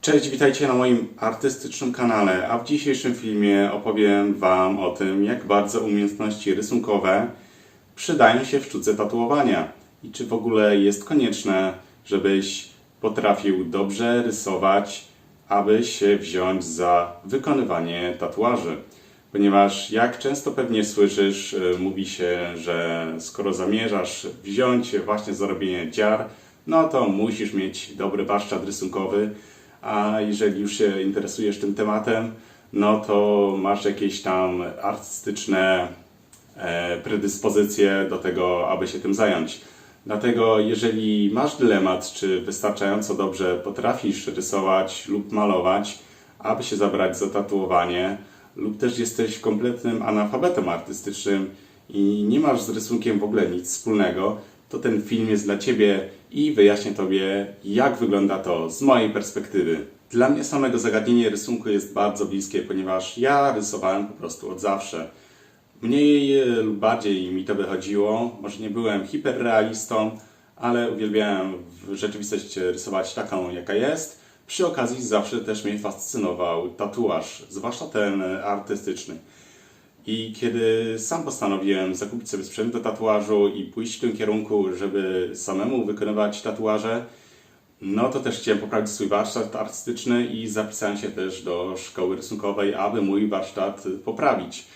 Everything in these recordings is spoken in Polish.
Cześć, witajcie na moim artystycznym kanale, a w dzisiejszym filmie opowiem Wam o tym, jak bardzo umiejętności rysunkowe przydają się w sztuce tatuowania i czy w ogóle jest konieczne, żebyś potrafił dobrze rysować, aby się wziąć za wykonywanie tatuaży. Ponieważ jak często pewnie słyszysz, y, mówi się, że skoro zamierzasz wziąć się właśnie za robienie dziar, no to musisz mieć dobry warsztat rysunkowy, a jeżeli już się interesujesz tym tematem, no to masz jakieś tam artystyczne e, predyspozycje do tego, aby się tym zająć. Dlatego, jeżeli masz dylemat, czy wystarczająco dobrze potrafisz rysować lub malować, aby się zabrać za tatuowanie, lub też jesteś kompletnym analfabetem artystycznym i nie masz z rysunkiem w ogóle nic wspólnego, to ten film jest dla Ciebie i wyjaśnię Tobie, jak wygląda to z mojej perspektywy. Dla mnie samego zagadnienie rysunku jest bardzo bliskie, ponieważ ja rysowałem po prostu od zawsze. Mniej lub bardziej mi to wychodziło. Może nie byłem hiperrealistą, ale uwielbiałem w rzeczywistości rysować taką, jaka jest. Przy okazji zawsze też mnie fascynował tatuaż, zwłaszcza ten artystyczny. I kiedy sam postanowiłem zakupić sobie sprzęt do tatuażu i pójść w tym kierunku, żeby samemu wykonywać tatuaże, no to też chciałem poprawić swój warsztat artystyczny i zapisałem się też do szkoły rysunkowej, aby mój warsztat poprawić.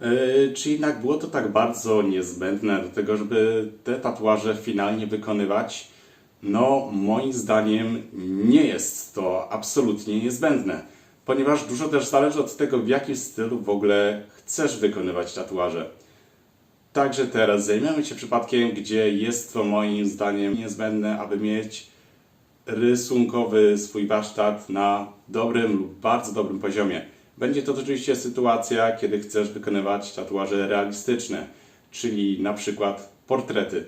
Yy, Czy jednak było to tak bardzo niezbędne do tego, żeby te tatuaże finalnie wykonywać? No, moim zdaniem nie jest to absolutnie niezbędne, ponieważ dużo też zależy od tego, w jakim stylu w ogóle chcesz wykonywać tatuaże. Także teraz zajmiemy się przypadkiem, gdzie jest to moim zdaniem niezbędne, aby mieć rysunkowy swój warsztat na dobrym lub bardzo dobrym poziomie. Będzie to oczywiście sytuacja, kiedy chcesz wykonywać tatuaże realistyczne, czyli na przykład portrety.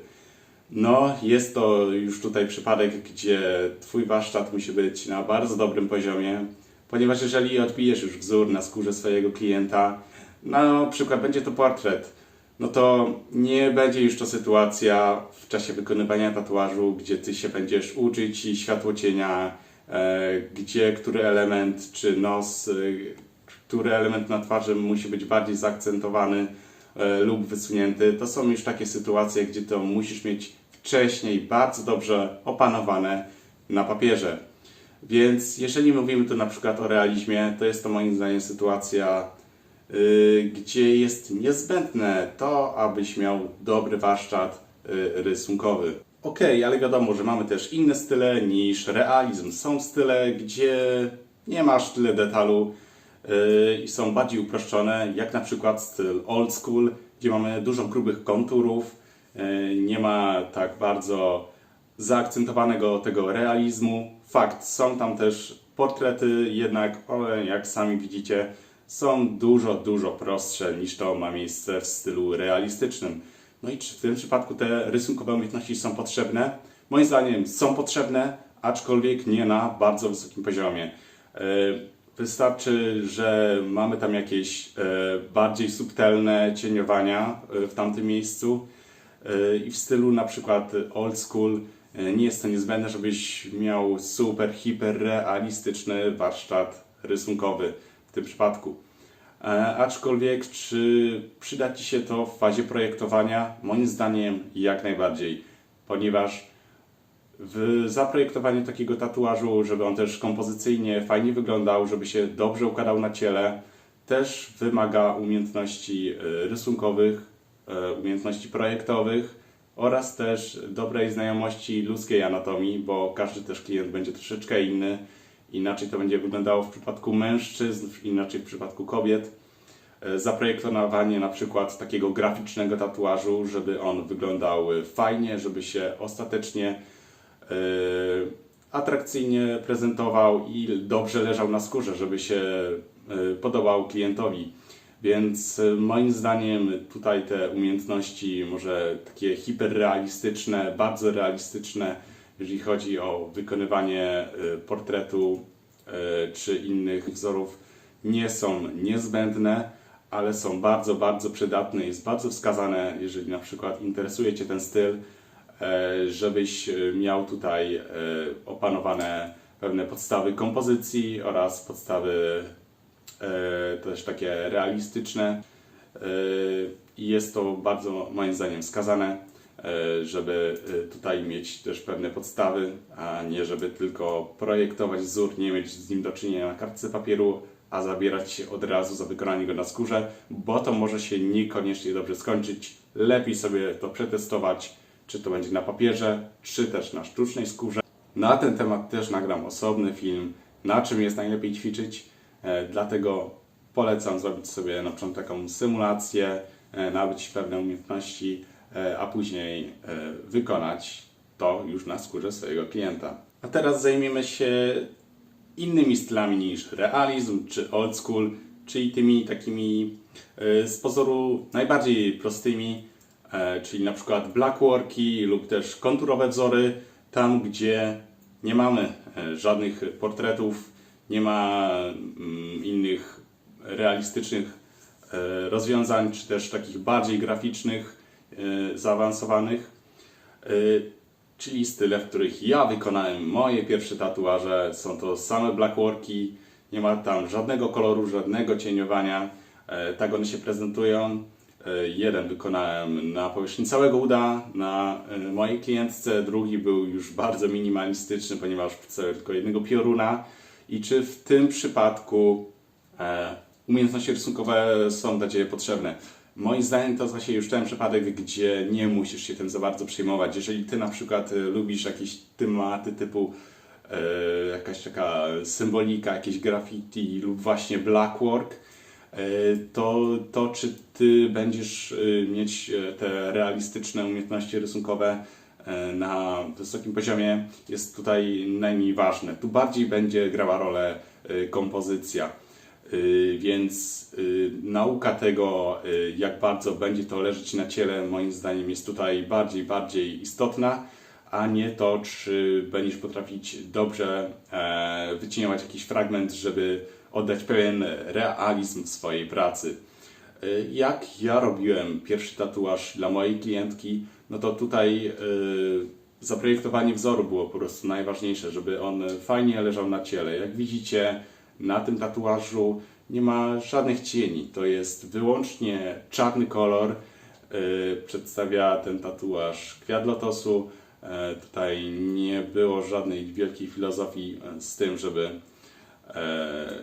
No, jest to już tutaj przypadek, gdzie Twój warsztat musi być na bardzo dobrym poziomie, ponieważ jeżeli odbijesz już wzór na skórze swojego klienta, na przykład będzie to portret, no to nie będzie już to sytuacja w czasie wykonywania tatuażu, gdzie Ty się będziesz uczyć i światło cienia, e, gdzie który element, czy nos, e, który element na twarzy musi być bardziej zaakcentowany e, lub wysunięty. To są już takie sytuacje, gdzie to musisz mieć wcześniej bardzo dobrze opanowane na papierze. Więc jeżeli mówimy tu na przykład o realizmie, to jest to moim zdaniem sytuacja, gdzie jest niezbędne to, abyś miał dobry warsztat y, rysunkowy. Okej, ale wiadomo, że mamy też inne style niż realizm. Są style, gdzie nie masz tyle detalu y, i są bardziej uproszczone, jak na przykład styl old school, gdzie mamy dużo grubych konturów, y, nie ma tak bardzo zaakcentowanego tego realizmu. Fakt, są tam też portrety, jednak one, jak sami widzicie, są dużo, dużo prostsze niż to ma miejsce w stylu realistycznym. No i czy w tym przypadku te rysunkowe umiejętności są potrzebne? Moim zdaniem są potrzebne, aczkolwiek nie na bardzo wysokim poziomie. E, Wystarczy, że mamy tam jakieś e, bardziej subtelne cieniowania e, w tamtym miejscu, i w stylu na przykład old school nie jest to niezbędne, żebyś miał super, hiper realistyczny warsztat rysunkowy w tym przypadku. E, Aczkolwiek, czy przyda Ci się to w fazie projektowania? Moim zdaniem jak najbardziej, ponieważ w zaprojektowaniu takiego tatuażu, żeby on też kompozycyjnie fajnie wyglądał, żeby się dobrze układał na ciele, też wymaga umiejętności e, rysunkowych, e, umiejętności projektowych oraz też dobrej znajomości ludzkiej anatomii, bo każdy też klient będzie troszeczkę inny. Inaczej to będzie wyglądało w przypadku mężczyzn, inaczej w przypadku kobiet. E, Zaprojektowanie na przykład takiego graficznego tatuażu, żeby on wyglądał e, fajnie, żeby się ostatecznie e, atrakcyjnie prezentował i dobrze leżał na skórze, żeby się e, podobał klientowi. Więc moim zdaniem tutaj te umiejętności, może takie hiperrealistyczne, bardzo realistyczne, jeżeli chodzi o wykonywanie e, portretu e, czy innych wzorów, nie są niezbędne, ale są bardzo, bardzo przydatne. Jest bardzo wskazane, jeżeli na przykład interesuje Cię ten styl, e, żebyś miał tutaj opanowane pewne podstawy kompozycji oraz podstawy też takie realistyczne. Jest to bardzo moim zdaniem wskazane, żeby e, tutaj mieć też pewne podstawy, a nie żeby tylko projektować wzór, nie mieć z nim do czynienia na kartce papieru, a zabierać się od razu za wykonanie go na skórze, bo to może się niekoniecznie dobrze skończyć. Lepiej sobie to przetestować, czy to będzie na papierze, czy też na sztucznej skórze. Na ten temat też nagram osobny film, na czym jest najlepiej ćwiczyć, e, dlatego polecam zrobić sobie na początku taką symulację, e, nabyć pewne umiejętności, e, a później e, wykonać to już na skórze swojego klienta. A teraz zajmiemy się innymi stylami niż realizm czy old school, czyli tymi takimi e, z pozoru najbardziej prostymi, e, czyli na przykład blackworki lub też konturowe wzory, tam gdzie nie mamy e, żadnych portretów, nie ma mm, innych realistycznych e, rozwiązań, czy też takich bardziej graficznych, e, zaawansowanych. E, czyli style, w których ja wykonałem moje pierwsze tatuaże. Są to same blackworki, nie ma tam żadnego koloru, żadnego cieniowania. E, Tak one się prezentują. E, Jeden wykonałem na powierzchni całego uda na e, mojej klientce, drugi był już bardzo minimalistyczny, ponieważ przedstawiał tylko jednego pioruna. I czy w tym przypadku e, umiejętności rysunkowe są dla Ciebie potrzebne? Moim zdaniem to jest właśnie już ten przypadek, gdzie nie musisz się tym za bardzo przejmować. Jeżeli Ty na przykład e, lubisz jakieś tematy typu e, jakaś taka symbolika, jakieś graffiti lub właśnie blackwork, e, to, to czy Ty będziesz mieć te realistyczne umiejętności rysunkowe na wysokim poziomie jest tutaj najmniej ważne. Tu bardziej będzie grała rolę kompozycja. Y, Więc y, nauka tego, y, jak bardzo będzie to leżeć na ciele, moim zdaniem jest tutaj bardziej, bardziej istotna, a nie to, czy będziesz potrafić dobrze e, wycieniować jakiś fragment, żeby oddać pewien realizm swojej pracy. Y, Jak ja robiłem pierwszy tatuaż dla mojej klientki, no to tutaj y, zaprojektowanie wzoru było po prostu najważniejsze, żeby on fajnie leżał na ciele. Jak widzicie, na tym tatuażu nie ma żadnych cieni. To jest wyłącznie czarny kolor. Y, Przedstawia ten tatuaż kwiat lotosu. E, Tutaj nie było żadnej wielkiej filozofii e, z tym, żeby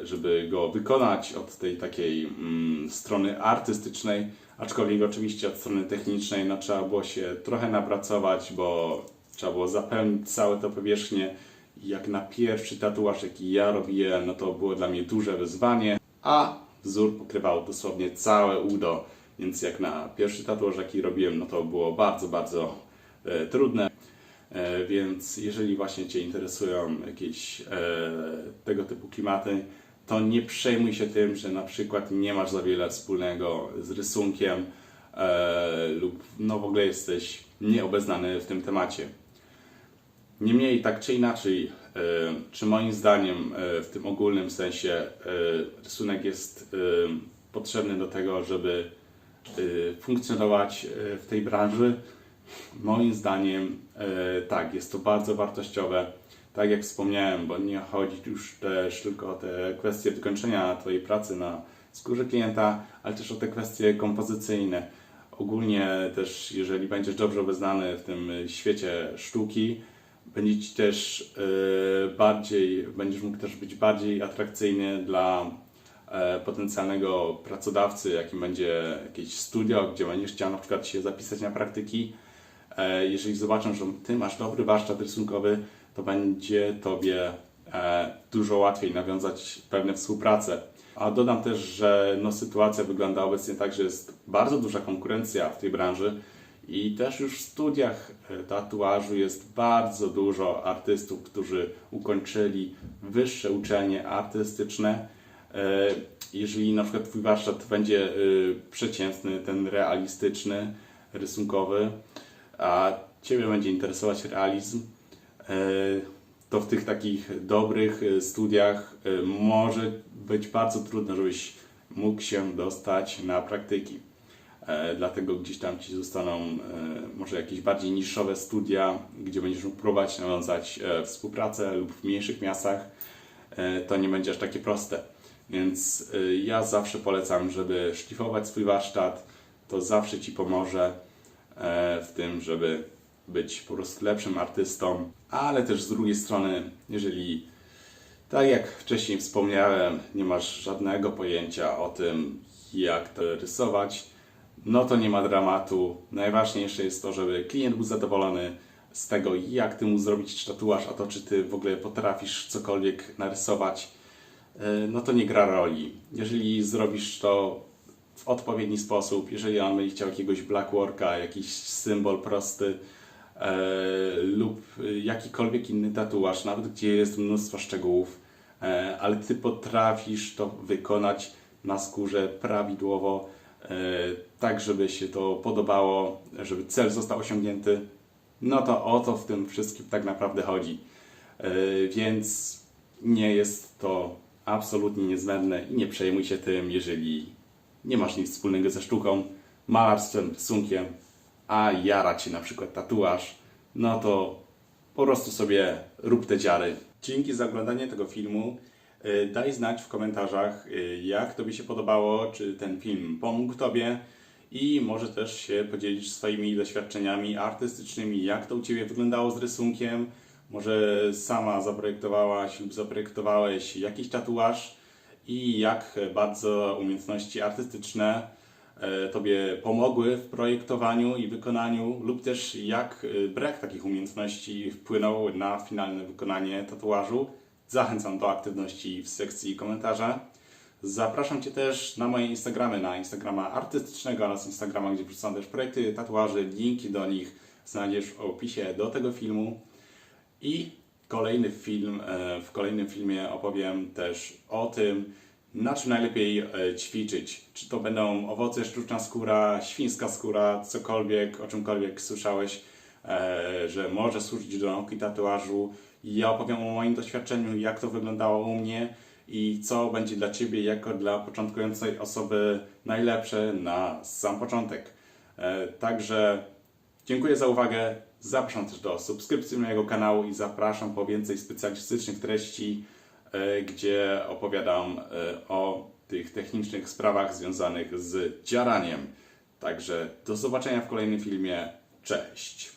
żeby go wykonać od tej takiej mm, strony artystycznej, aczkolwiek oczywiście od strony technicznej no, trzeba było się trochę napracować, bo trzeba było zapełnić całe to powierzchnię. Jak na pierwszy tatuaż, jaki ja robiłem, no to było dla mnie duże wyzwanie, a wzór pokrywał dosłownie całe udo, więc jak na pierwszy tatuaż, jaki robiłem, no to było bardzo, bardzo e, trudne. E, Więc jeżeli właśnie Cię interesują jakieś e, tego typu klimaty, to nie przejmuj się tym, że na przykład nie masz za wiele wspólnego z rysunkiem e, lub no w ogóle jesteś nieobeznany w tym temacie. Niemniej, tak czy inaczej, e, czy moim zdaniem e, w tym ogólnym sensie e, rysunek jest potrzebny do tego, żeby funkcjonować w tej branży? Moim zdaniem tak, jest to bardzo wartościowe. Tak jak wspomniałem, bo nie chodzi już też tylko o te kwestie wykończenia Twojej pracy na skórze klienta, ale też o te kwestie kompozycyjne. Ogólnie też, jeżeli będziesz dobrze obeznany w tym świecie sztuki, będzie Ci też e, bardziej, będziesz mógł też być bardziej atrakcyjny dla e, potencjalnego pracodawcy, jakim będzie jakieś studio, gdzie będziesz chciał na przykład się zapisać na praktyki. E, Jeżeli zobaczą, że Ty masz dobry warsztat rysunkowy, to będzie Tobie dużo łatwiej nawiązać pewne współpracę. A dodam też, że no, sytuacja wygląda obecnie tak, że jest bardzo duża konkurencja w tej branży i też już w studiach e, tatuażu jest bardzo dużo artystów, którzy ukończyli wyższe uczelnie artystyczne. E, Jeżeli na przykład Twój warsztat będzie e, przeciętny, ten realistyczny, rysunkowy, a Ciebie będzie interesować realizm, to w tych takich dobrych studiach może być bardzo trudno, żebyś mógł się dostać na praktyki. E, dlatego gdzieś tam ci zostaną e, może jakieś bardziej niszowe studia, gdzie będziesz mógł próbować nawiązać e, współpracę lub w mniejszych miastach. To nie będzie aż takie proste. Więc ja zawsze polecam, żeby szlifować swój warsztat. To zawsze ci pomoże w tym, żeby być po prostu lepszym artystą, ale też z drugiej strony, jeżeli tak jak wcześniej wspomniałem, nie masz żadnego pojęcia o tym, jak to rysować, no to nie ma dramatu. Najważniejsze jest to, żeby klient był zadowolony z tego, jak ty mu zrobić tatuaż, a to, czy ty w ogóle potrafisz cokolwiek narysować, yy, no to nie gra roli. Jeżeli zrobisz to w odpowiedni sposób, jeżeli on będzie chciał jakiegoś blackworka, jakiś symbol prosty, e, lub e, jakikolwiek inny tatuaż, nawet gdzie jest mnóstwo szczegółów, e, ale ty potrafisz to wykonać na skórze prawidłowo, e, tak żeby się to podobało, żeby cel został osiągnięty, no to o to w tym wszystkim tak naprawdę chodzi. E, Więc nie jest to absolutnie niezbędne i nie przejmuj się tym, jeżeli nie masz nic wspólnego ze sztuką, malarstwem, rysunkiem, a jara cię na przykład tatuaż, no to po prostu sobie rób te dziary. Dzięki za oglądanie tego filmu. Y, Daj znać w komentarzach, y, jak Tobie się podobało, czy ten film pomógł Tobie i może też się podzielić swoimi doświadczeniami artystycznymi, jak to u Ciebie wyglądało z rysunkiem. Może sama zaprojektowałaś lub zaprojektowałeś jakiś tatuaż i jak bardzo umiejętności artystyczne e, Tobie pomogły w projektowaniu i wykonaniu, lub też jak e, brak takich umiejętności wpłynął na finalne wykonanie tatuażu. Zachęcam do aktywności w sekcji komentarza. Zapraszam Cię też na moje Instagramy, na Instagrama artystycznego oraz Instagrama, gdzie wrzucam też projekty tatuaży, linki do nich znajdziesz w opisie do tego filmu. I kolejny film, e, w kolejnym filmie opowiem też o tym, na czym najlepiej e, ćwiczyć. Czy to będą owoce, sztuczna skóra, świńska skóra, cokolwiek, o czymkolwiek słyszałeś, że może służyć do nauki tatuażu. Ja opowiem o moim doświadczeniu, jak to wyglądało u mnie i co będzie dla Ciebie jako dla początkującej osoby najlepsze na sam początek. E, Także Dziękuję za uwagę. Zapraszam też do subskrypcji mojego kanału i zapraszam po więcej specjalistycznych treści, e, gdzie opowiadam e, o tych technicznych sprawach związanych z dziaraniem. Także do zobaczenia w kolejnym filmie. Cześć!